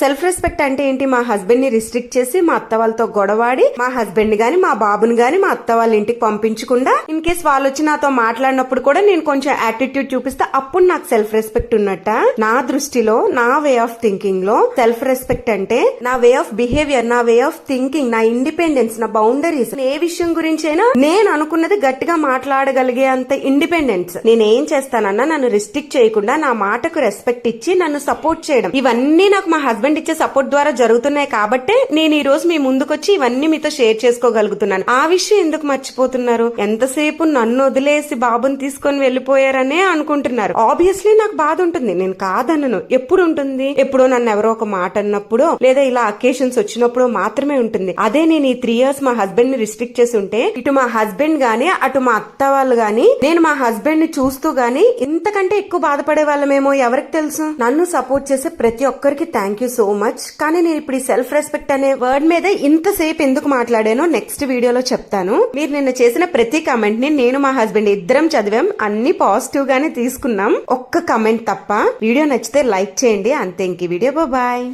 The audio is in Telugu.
సెల్ఫ్ రెస్పెక్ట్ అంటే ఏంటి? మా హస్బెండ్ని రిస్ట్రిక్ట్ చేసి మా అత్త వాళ్ళతో గొడవాడి మా హస్బెండ్ గాని మా బాబుని గాని మా అత్త వాళ్ళ ఇంటికి పంపించకుండా ఇన్ కేస్ వాళ్ళు వచ్చి నాతో మాట్లాడినప్పుడు కూడా నేను కొంచెం యాటిట్యూడ్ చూపిస్తే అప్పుడు నాకు సెల్ఫ్ రెస్పెక్ట్ ఉన్నట్ట. నా దృష్టిలో నా వే ఆఫ్ థింకింగ్లో సెల్ఫ్ రెస్పెక్ట్ అంటే నా వే ఆఫ్ బిహేవియర్ నా వే ఆఫ్ థింకింగ్ నా ఇండిపెండెన్స్ నా బౌండరీస్. ఏ విషయం గురించైనా నేను అనుకున్నది గట్టిగా మాట్లాడగలిగే అంత ఇండిపెండెన్స్. నేను ఏం చేస్తానన్నా నన్ను రిస్ట్రిక్ట్ చేయకుండా నా మాటకు రెస్పెక్ట్ ఇచ్చి నన్ను సపోర్ట్ చేయడం. ఇవన్నీ నాకు మా హస్బెండ్ ఇచ్చే సపోర్ట్ ద్వారా జరుగుతున్నాయి కాబట్టే నేను ఈ రోజు మీ ముందుకొచ్చి ఇవన్నీ మీతో షేర్ చేసుకోగలుగుతున్నాను. ఆ విషయం ఎందుకు మర్చిపోతున్నారు? ఎంతసేపు నన్ను వదిలేసి బాబుని తీసుకొని వెళ్ళిపోయారనే అనుకుంటున్నారు. ఆబ్వియస్లీ నాకు బాధ ఉంటుంది. నేను కాదనను. ఎప్పుడు ఉంటుంది? ఎప్పుడో నన్ను ఎవరో ఒక మాట అన్నప్పుడో లేదా ఇలా అకేషన్స్ వచ్చినప్పుడు మాత్రమే ఉంటుంది. అదే నేను ఈ త్రీ ఇయర్స్ మా హస్బెండ్ని రిస్ట్రిక్ట్ చేసి ఉంటే ఇటు మా హస్బెండ్ గానీ అటు మా అత్త వాళ్ళు గానీ నేను మా హస్బెండ్ని చూస్తూ గానీ ఇంతకంటే ఎక్కువ బాధపడే వాళ్ళమేమో ఎవరికి తెలుసు? నన్ను సపోర్ట్ చేసే ప్రతి ఒక్కరికి థ్యాంక్ యూ సో మచ్ కానీ నేను ఇప్పుడు ఈ సెల్ఫ్ రెస్పెక్ట్ అనే వర్డ్ మీద ఇంతసేపు ఎందుకు మాట్లాడానో నెక్స్ట్ వీడియోలో చెప్తాను. మీరు నిన్న చేసిన ప్రతి కమెంట్ని నేను మా హస్బెండ్ ఇద్దరం చదివాం. అన్ని పాజిటివ్ గానే తీసుకున్నాం. ఒక్క కమెంట్ తప్ప. వీడియో నచ్చితే లైక్ చేయండి. అంతే ఇంక ఈ వీడియో. బాయ్